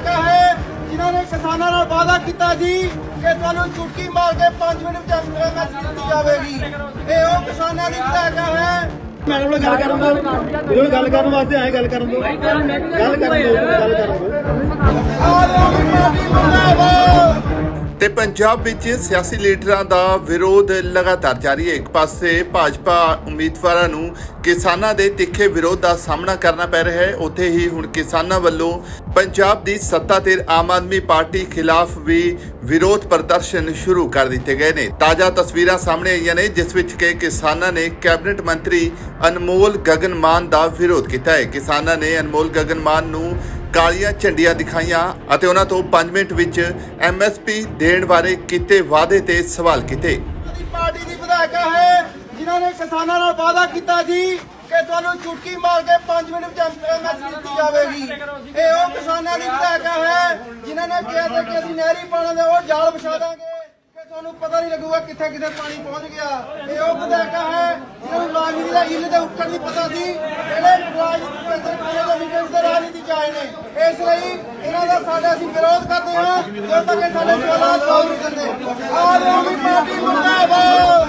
ਵਿਧਾਇਕ ਹੈ ਜਿਨ੍ਹਾਂ ਨੇ ਕਿਸਾਨਾਂ ਨਾਲ ਵਾਅਦਾ ਕੀਤਾ ਸੀ ਕਿ ਤੁਹਾਨੂੰ ਚੁਟਕੀ ਮਾਰ ਕੇ 5 ਮਿੰਟ ਵਿੱਚ ਐਮਐਸਪੀ ਦਿੱਤੀ ਜਾਵੇਗੀ। ਇਹ ਉਹ ਕਿਸਾਨਾਂ ਦੀ ਵਿਧਾਇਕ ਹੈ। ਮੈਡਮ ਨਾਲ ਗੱਲ ਕਰਨ ਦੋ ਵੀਡੀਓ ਗੱਲ ਕਰਨ ਵਾਸਤੇ ਆਏ ਗੱਲ ਕਰਨ ਦੋ ਗੱਲ ਕਰਨ ਦੋ ਗੱਲ ਕਰਨ ਦੋ ਤੇ ਪੰਜਾਬ ਵਿੱਚ ਸਿਆਸੀ ਲੀਡਰਾਂ ਦਾ ਵਿਰੋਧ ਲਗਾਤਾਰ ਜਾਰੀ ਹੈ। ਇੱਕ ਪਾਸੇ ਭਾਜਪਾ ਉਮੀਦਵਾਰਾਂ ਨੂੰ ਕਿਸਾਨਾਂ ਦੇ ਤਿੱਖੇ ਵਿਰੋਧ ਦਾ ਸਾਹਮਣਾ ਕਰਨਾ ਪੈ ਰਿਹਾ ਹੈ। ਉੱਥੇ ਹੀ ਹੁਣ ਕਿਸਾਨਾਂ ਵੱਲੋਂ ਪੰਜਾਬ ਦੀ ਸੱਤਾ ਤੇ ਆਮ ਆਦਮੀ ਪਾਰਟੀ ਖਿਲਾਫ ਵੀ ਵਿਰੋਧ ਪ੍ਰਦਰਸ਼ਨ ਸ਼ੁਰੂ ਕਰ ਦਿੱਤੇ ਗਏ ਨੇ। ਤਾਜ਼ਾ ਤਸਵੀਰਾਂ ਸਾਹਮਣੇ ਆਈਆਂ ਨੇ, ਜਿਸ ਵਿੱਚ ਕਿ ਕਿਸਾਨਾਂ ਨੇ ਕੈਬਨਿਟ ਮੰਤਰੀ ਅਨਮੋਲ ਗਗਨ ਮਾਨ ਦਾ ਵਿਰੋਧ ਕੀਤਾ ਹੈ। ਕਿਸਾਨਾਂ ਨੇ ਅਨਮੋਲ ਗਗਨ ਮਾਨ ਨੂੰ ਕਾਲੀਆਂ ਝੰਡੀਆਂ ਦਿਖਾਈਆਂ ਅਤੇ ਉਹਨਾਂ ਤੋਂ 5 ਮਿੰਟ ਵਿੱਚ ਐਮਐਸਪੀ ਦੇਣ ਬਾਰੇ ਕੀਤੇ ਵਾਅਦੇ ਤੇ ਸਵਾਲ ਕੀਤੇ। ਪਾਰਟੀ ਦੀ ਵਿਧਾਇਕ ਹੈ, ਜਿਨ੍ਹਾਂ ਨੇ ਕਿਸਾਨਾਂ ਨਾਲ ਵਾਅਦਾ ਕੀਤਾ ਸੀ ਕਿ ਤੁਹਾਨੂੰ ਚੁਟਕੀ ਮਾਰ ਕੇ 5 ਮਿੰਟ ਵਿੱਚ ਐਮਐਸਪੀ ਦਿੱਤੀ ਜਾਵੇਗੀ। ਇਹ ਉਹ ਕਿਸਾਨਾਂ ਦੀ ਵਿਧਾਇਕ ਹੈ, ਜਿਨ੍ਹਾਂ ਨੇ ਕਿਹਾ ਸੀ ਕਿ ਅਸੀਂ ਨਹਿਰੀ ਪਾਣੀ ਦੇ ਉਹ ਜਾਲ ਵਿਛਾ ਦਾਂਗੇ। ਤੁਹਾਨੂੰ ਪਤਾ ਨਹੀਂ ਲੱਗੂਗਾ ਕਿੱਥੇ ਕਿੱਥੇ ਪਾਣੀ ਪਹੁੰਚ ਗਿਆ। ਇਹ ਉਹ ਵਿਧਾਇਕ ਹੈ, ਜਿਹਨਾਂ ਨੂੰ ਰਾਜਨੀਤੀ ਦਾ ਇੱਲ ਦੇ ਉੱਕਰ ਨਹੀਂ ਪਤਾ ਸੀ। ਜਿਹੜੇ ਰਾਜਨੀਤੀ ਕੇਂਦਰ ਖਾਣੇ ਦੇ ਵਿਕਟ ਦੇ ਰਾਜਨੀਤੀ ਚ ਆਏ ਨੇ। ਇਸ ਲਈ ਇਹਨਾਂ ਦਾ ਸਾਡਾ ਅਸੀਂ ਵਿਰੋਧ ਕਰਦੇ ਹਾਂ। ਜਦੋਂ ਤੱਕ ਇਹ ਸਾਡੇ ਸਵਾਲਾਂ ਦਾ ਜਵਾਬ ਨਹੀਂ ਦਿੰਦੇ। ਆਮ ਆਦਮੀ ਪਾਰਟੀ ਮੁਰਦਾਬਾਦ।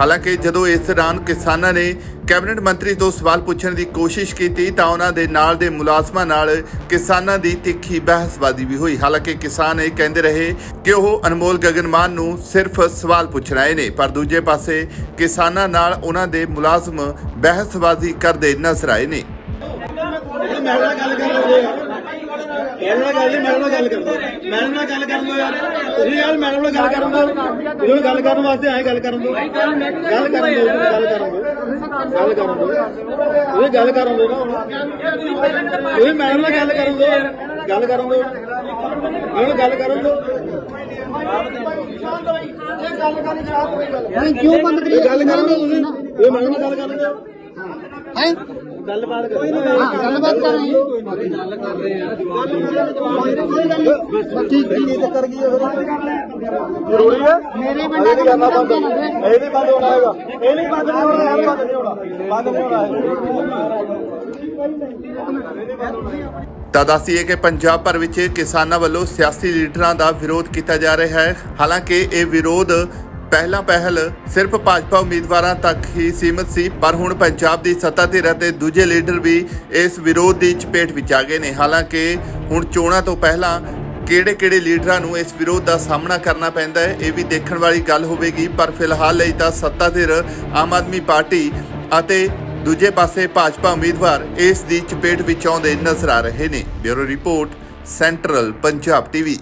ਹਾਲਾਂਕਿ ਜਦੋਂ ਇਸ ਦੌਰਾਨ ਕਿਸਾਨਾਂ ਨੇ ਕੈਬਨਿਟ ਮੰਤਰੀ ਤੋਂ ਸਵਾਲ ਪੁੱਛਣ ਦੀ ਕੋਸ਼ਿਸ਼ ਕੀਤੀ ਤਾਂ ਉਹਨਾਂ ਦੇ ਨਾਲ ਦੇ ਮੁਲਾਜ਼ਮਾਂ ਨਾਲ ਕਿਸਾਨਾਂ ਦੀ ਤਿੱਖੀ ਬਹਿਸਬਾਜ਼ੀ ਵੀ ਹੋਈ। ਹਾਲਾਂਕਿ ਕਿਸਾਨ ਇਹ ਕਹਿੰਦੇ ਰਹੇ ਕਿ ਉਹ ਅਨਮੋਲ ਗਗਨਮਾਨ ਨੂੰ ਸਿਰਫ ਸਵਾਲ ਪੁੱਛ ਰਹੇ ਨੇ, ਪਰ ਦੂਜੇ ਪਾਸੇ ਕਿਸਾਨਾਂ ਨਾਲ ਉਹਨਾਂ ਦੇ ਮੁਲਾਜ਼ਮ ਬਹਿਸਬਾਜ਼ੀ ਕਰਦੇ ਨਜ਼ਰ ਆਏ ਨੇ। ਮੈਡਮ ਗੱਲ ਕਰ ਲਓ ਨਾਲ ਗੱਲ ਮੈਡਮ ਨਾਲ ਗੱਲ ਕਰਨ ਦੋ ਮੈਡਮ ਨਾਲ ਗੱਲ ਕਰਨ ਦੋ ਯਾਰ ਤੁਸੀਂ ਯਾਰ ਨਾਲ ਗੱਲ ਕਰਨ ਦੋ ਗੱਲ ਕਰਨ ਵਾਸਤੇ ਆਏ ਗੱਲ ਕਰਨ ਦੋ ਗੱਲ ਕਰਨ ਦੋ ਗੱਲ ਕਰਨ ਦੋ ਗੱਲ ਕਰਨ ਦੋ ਤੁਸੀਂ ਗੱਲ ਕਰਨ ਦੋ ਨਾ ਹੁਣ ਤੁਸੀਂ ਨਾਲ ਗੱਲ ਕਰਨ ਦੋ ਗੱਲ ਕਰਨ ਦੋ ਹੁਣ ਗੱਲ ਕਰਨ ਦੋ ਕਿਉਂ ਬੰਦ ਕਰੀ ਗੱਲ ਕਰਨ ਦੋ ਤੁਸੀਂ ਇਹ ਮੈਡਮ ਨਾਲ ਗੱਲ ਕਰਨ ਦੋ ਹੈ ਗੱਲਬਾਤ ਕਰੋ ਹਾਂ ਗੱਲਬਾਤ ਕਰ ਰਹੇ ਠੀਕ ਕੀ ਚੱਕਰ ਕੀ ਹੈ ਜ਼ਰੂਰੀ ਹੈ ਮੇਰੇ ਬੰਦੇ ਇਹ ਨਹੀਂ ਕਰਨਾ ਬੰਦ ਇਹ ਨਹੀਂ ਬੰਦ ਹੋਣਾ ਹੈਗਾ। ਇਹ ਨਹੀਂ ਬੰਦ ਹੋਣਾ ਯਾਰ ਬੰਦ ਨਹੀਂ ਹੋਣਾ। ਬੰਦ ਨਹੀਂ ਹੋਣਾ ਤਾਂ ਦੱਸੀਏ ਕਿ ਪੰਜਾਬ ਭਰ ਵਿੱਚ ਕਿਸਾਨਾਂ ਵੱਲੋਂ ਸਿਆਸੀ ਲੀਡਰਾਂ ਦਾ ਵਿਰੋਧ ਕੀਤਾ ਜਾ ਰਿਹਾ ਹੈ। ਹਾਲਾਂਕਿ ਇਹ ਵਿਰੋਧ ਪਹਿਲਾਂ ਪਹਿਲ ਸਿਰਫ ਭਾਜਪਾ ਉਮੀਦਵਾਰਾਂ ਤੱਕ ਹੀ ਸੀਮਿਤ ਸੀ, ਪਰ ਹੁਣ ਪੰਜਾਬ ਦੀ ਸੱਤਾ ਧਿਰ ਅਤੇ ਦੂਜੇ ਲੀਡਰ ਵੀ ਇਸ ਵਿਰੋਧ ਦੀ ਚਪੇਟ ਵਿੱਚ ਆ ਗਏ ਨੇ। ਹਾਲਾਂਕਿ ਹੁਣ ਚੋਣਾਂ ਤੋਂ ਪਹਿਲਾਂ ਕਿਹੜੇ-ਕਿਹੜੇ ਲੀਡਰਾਂ ਨੂੰ ਇਸ ਵਿਰੋਧ ਦਾ ਸਾਹਮਣਾ ਕਰਨਾ ਪੈਂਦਾ ਹੈ, ਇਹ ਵੀ ਦੇਖਣ ਵਾਲੀ ਗੱਲ ਹੋਵੇਗੀ, ਪਰ ਫਿਲਹਾਲ ਲਈ ਤਾਂ ਸੱਤਾ ਧਿਰ, ਆਮ ਆਦਮੀ ਪਾਰਟੀ ਅਤੇ ਦੂਜੇ ਪਾਸੇ ਭਾਜਪਾ ਉਮੀਦਵਾਰ ਇਸ ਦੀ ਚਪੇਟ ਵਿੱਚ ਆਉਂਦੇ ਨਜ਼ਰ ਆ ਰਹੇ ਨੇ। Bureau report, central Punjab TV.